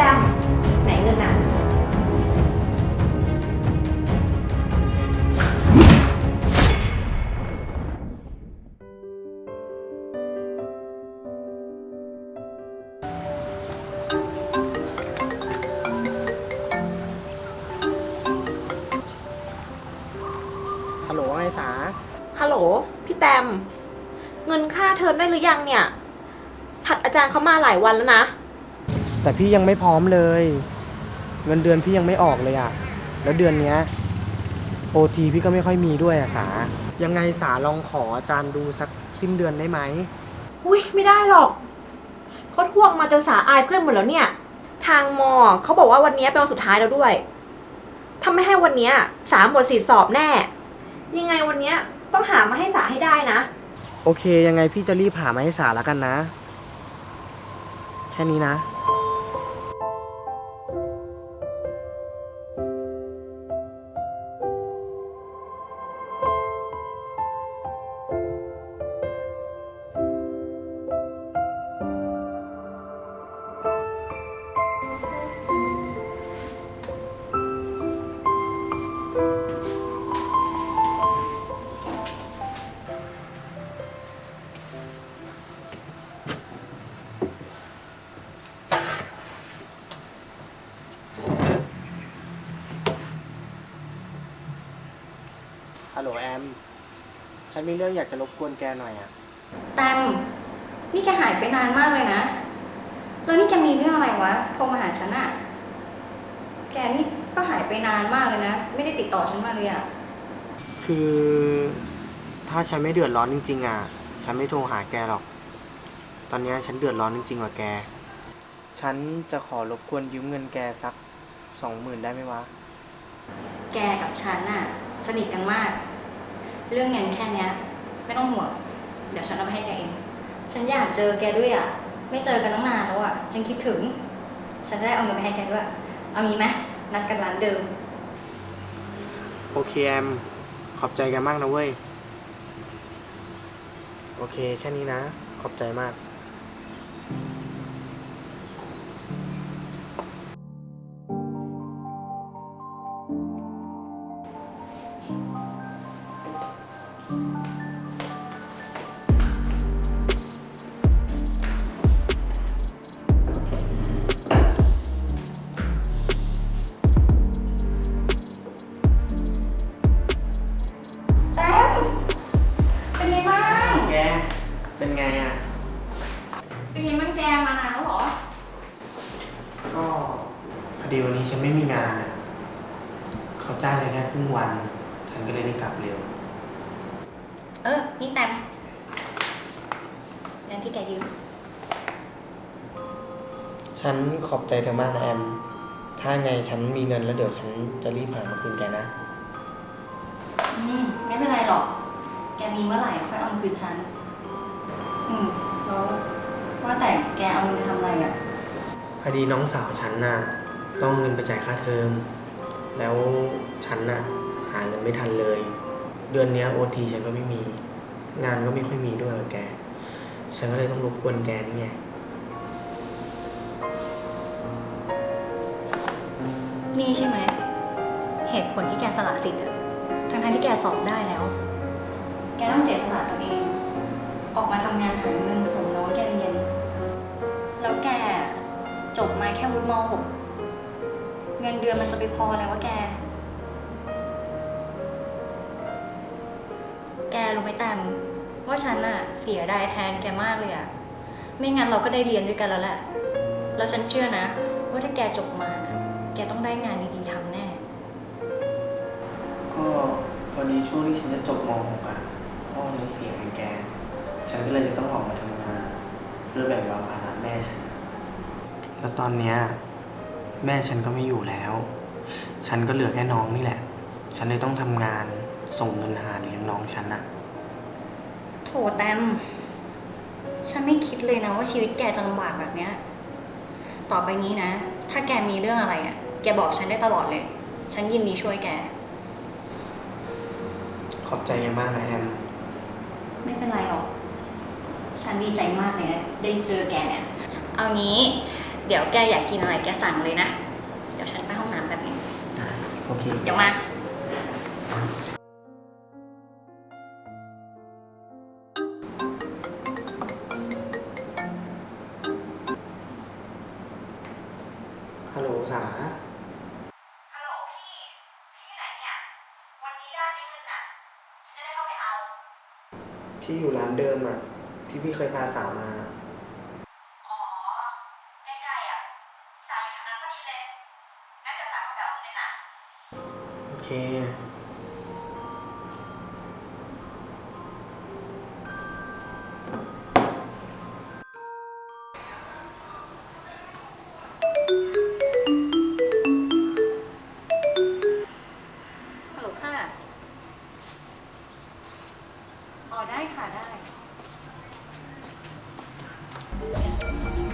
แต้มไหนเงินน่ะฮัลโหลไงสา ฮัลโหล พี่แตม เงินค่าเทอมได้หรือยังเนี่ย ผัดอาจารย์เขามาหลายวันแล้วนะ แต่พี่ยังไม่พร้อมเลย เงินเดือนพี่ยังไม่ออกเลยอะแล้วเดือนเนี้ยโอทีพี่ก็ไม่ค่อยมีด้วยอะสา ยังไงสาลองขออาจารย์ดูสักสิ้นเดือนได้ไหม อุ้ยไม่ได้หรอกเขาทวงมาจนสาอายเพื่อนหมดแล้วเนี่ย ทางมอเขาบอกว่าวันนี้เป็นวันสุดท้ายแล้วด้วยถ้าไม่ให้วันเนี้ยสาหมดสิทธิสอบแน่ ยังไงวันเนี้ยต้องหามาให้สาให้ได้นะ โอเค ยังไงพี่จะรีบหามาให้สาแล้วกันนะ แค่นี้นะ ฮัลโหลแอม ฉันมีเรื่องอยากจะรบกวนแกหน่อยอะแตมนี่แกหายไปนานมากเลยนะ แล้วนี่แกมีเรื่องอะไรวะ โทรมาหาฉันอะแกนี่ก็หายไปนานมากเลยนะ ไม่ได้ติดต่อฉันมาเลยอะคือถ้าฉันไม่เดือดร้อนจริงๆอะฉันไม่โทรหาแกหรอก ตอนเนี้ยฉันเดือดร้อนจริงๆว่ะแก ฉันจะขอรบกวนยืมเงินแกสักสองหมื่นได้ไหมวะ แกกับฉันอะสนิทกันมาก เรื่องเงินแค่เนี้ย ไม่ต้องห่วงเดี๋ยวฉันเอาไปให้แกเอง ฉันอยากเจอแกด้วยอะ ไม่เจอกันตั้งนานแล้วอะ ฉันคิดถึง ฉันจะได้เอาเงินไปให้แกด้วย เอางี้ไหมนัดกันร้านเดิม โอเคแอม ขอบใจแกันมากนะเว้ย โอเค แค่นี้นะ ขอบใจมาก แต้มเป็นไงบ้าง แก เป็นไงอะ เป็นไงบ้างแกมานานแล้วเหรอ ก็พอดีวันนี้ฉันไม่มีงานอะ เขาจ้างแค่แค่ครึ่งวัน ฉันก็เลยได้กลับเร็ว เออ นี่แตมเงินที่แกยืม ฉันขอบใจเธอมากนะแอม ถ้าไงฉันมีเงินแล้วเดี๋ยวฉันจะรีบหามาคืนแกนะ อืม ไม่เป็นไรหรอก แกมีเมื่อไหร่ค่อยเอามาคืนฉัน อืม แล้วว่าแต่แกเอาเงินไปทำอะไรอะ พอดีน้องสาวฉันน่ะต้องเงินไปจ่ายค่าเทอม แล้วฉันน่ะหาเงินไม่ทันเลย เดือนเนี้โอทีฉันก็ไม่มี งานก็ไม่ค่อยมีด้วยอะแก ฉันก็เลยต้องรบกวนแกนี่ไงนี่ใช่ไหม เหตุผลที่แกสละสิทธิ์อะทั้งทที่แกสอบได้แล้ว แกต้องเสียสละตัวเอง ออกมาทำงานหาเงินส่งน้องแกเรียน แล้วแกจบมาแค่วุฒิม .6 เงินเดือนมันจะไปพออะไรวะแก รู้ไหมแตมว่าฉันอะเสียดายแทนแกมากเลยอะไม่งั้นเราก็ได้เรียนด้วยกันแล้วแหละแล้วฉันเชื่อนะ ว่าถ้าแกจบมา แกต้องได้งานดีๆทำแน่ ก็พอดีช่วงที่ฉันจะจบม .6 อะพ่อฉันเสียไงแก ฉันก็เลยจะต้องออกมาทำงาน เพื่อแบ่งเบาภาระแม่ฉัน แล้วตอนเนี้ยแม่ฉันก็ไม่อยู่แล้ว ฉันก็เหลือแค่น้องนี่แหละ ฉันเลยต้องทำงานส่งเงินหาเลี้ยงน้องฉันน่ะ โถแตม ฉันไม่คิดเลยนะว่าชีวิตแกจะลำบากแบบเนี้ย ต่อไปนี้นะ ถ้าแกมีเรื่องอะไรอะ่ะ แกบอกฉันได้ตลอดเลย ฉันยินดีช่วยแก ขอบใจแกมากนะแอม ไม่เป็นไรหรอก ฉันดีใจมากเลยนะได้เจอแกเนี่ย เอางี้ เดี๋ยวแกอยากกินอะไรแกสั่งเลยนะ เดี๋ยวฉันไปห้องน้ำแป๊บนึงโอเค เดี๋ยวมา ฮัลโหลสาฮัลโหลพี่ พี่ไหนเนี่ย วันนี้ได้ไหมเงินอะ ฉันจะได้เข้าไปเอา ที่อยู่ร้านเดิมอะ ที่พี่เคยพาสาวมา อ๋อ ใกล้ๆอะ สายอยู่ทางนั้นพอดีเลย งั้นเดี๋ยวสายเข้าไปเอาเงินเลยนะ โอเค あっ。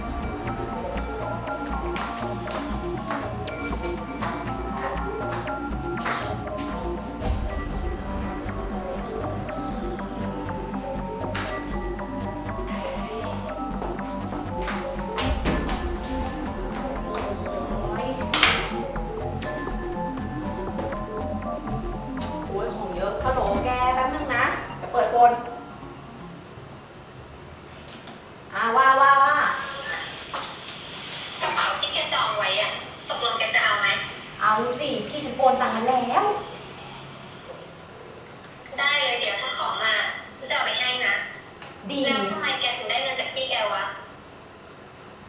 ดีแล้วทำไมแกถึงได้เงินจากพี่แกวะ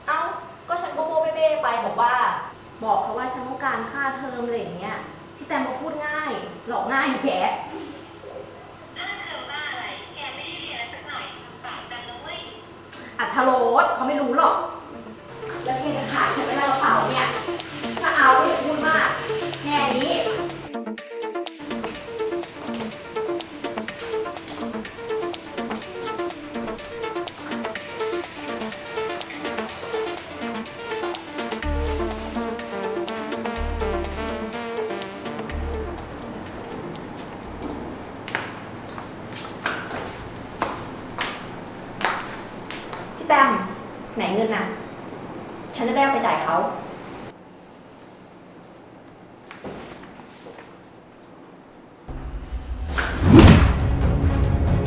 เอ้า ก็ฉันโบโบเบ้เบ้ไปบอกว่า บอกเขาว่าฉันต้องการค่าเทอมอะไรอย่างเงี้ยที่แตมมาพูดง่าย หลอกง่ายแกถ้าเธอว่าอะไร แกไม่ได้เรียนสักหน่อยลำบากกันนะเว้ย อัธรสเขาไม่รู้หรอก แล้วแกจะขายฉันไม่ได้กระเป๋าเนี่ย ถ้าเอาก็อย่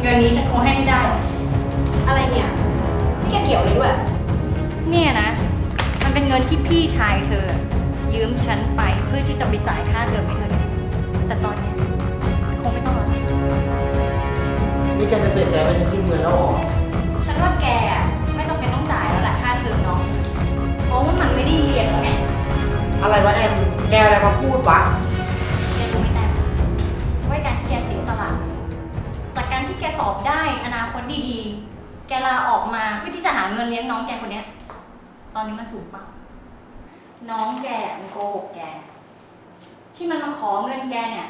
เงินนี้ฉันคงให้ไม่ได้หรอกอะไรเนี่ยนี่แกเกี่ยวเลยด้วย เนี่ยนะ มันเป็นเงินที่พี่ชายเธอ ยืมฉันไปเพื่อที่จะไปจ่ายค่าเทอมให้เธอไงแต่ตอนเนี้ยคงไม่ต้องแล้วนะนี่แกจะเปลี่ยนใจไปจะขึ้นเงินแล้วเหรอ ฉันว่าแกอะไม่จำเป็นต้องจ่ายแล้วแหละค่าเทอมน้องเพราะว่ามันไม่ได้เรียนหรอกไง อะไรวะแอม แกอะไรมาพูดวะ สอบได้อนาคตดีๆ แกลาออกมาเพื่อที่จะหาเงินเลี้ยงน้องแกคนเนี้ย ตอนนี้มันสูงปะน้องแกมันโกหกแก ที่มันมาขอเงินแกเนี่ย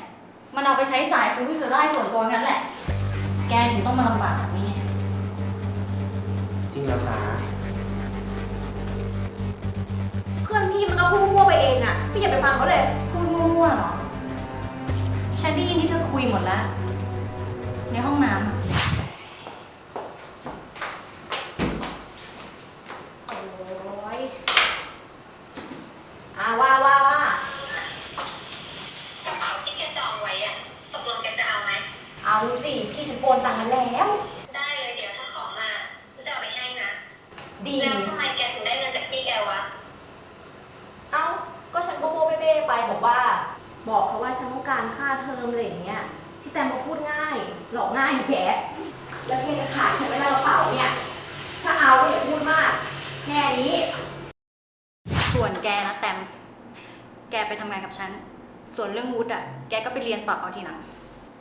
มันเอาไปใช้จ่ายซื้อวิสุได้ส่วนตัวงั้นแหละ แกถึงต้องมาลำบากแบบนี้ไงจริงเหรอสาเพื่อนพี่มันก็พูดมั่วๆไปเองอะ พี่อย่าไปฟังเขาเลย พูดมั่วๆเหรอ ฉันได้ยินที่เธอคุยหมดแล้ว ในห้องน้ำอะ โอ้ยอ่าว่าว่าว่า กระเป๋าที่แกจองไว้อะตกลงแกจะเอาไหม เอาสิ พี่ฉันโอนตังค์มาแล้ว ได้เลยเดี๋ยวถ้าของมาฉันจะเอาไปให้นะ ดี แล้วทำไมแกถึงได้เงินจากพี่แกวะ เอ้า ก็ฉันโบโบเบ้เบ้ไปบอกว่า บอกเขาว่าฉันต้องการค่าเทอมอะไรอย่างเงี้ย ที่แตมมาพูดง่าย หลอกง่ายแก แล้วแกจะขายฉันไม่ได้กระเป๋าเนี่ย ถ้าเอาก็อย่าพูดมาก แค่นี้ ส่วนแกนะแตมแกไปทำงานกับฉัน ส่วนเรื่องวุฒิอะ แกก็ไปเรียนต่อเอาทีหลัง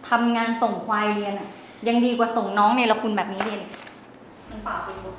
ทำงานส่งควายเรียนอะ ยังดีกว่าส่งน้องในละคุณแบบนี้เรียนมันปล่าไปหมด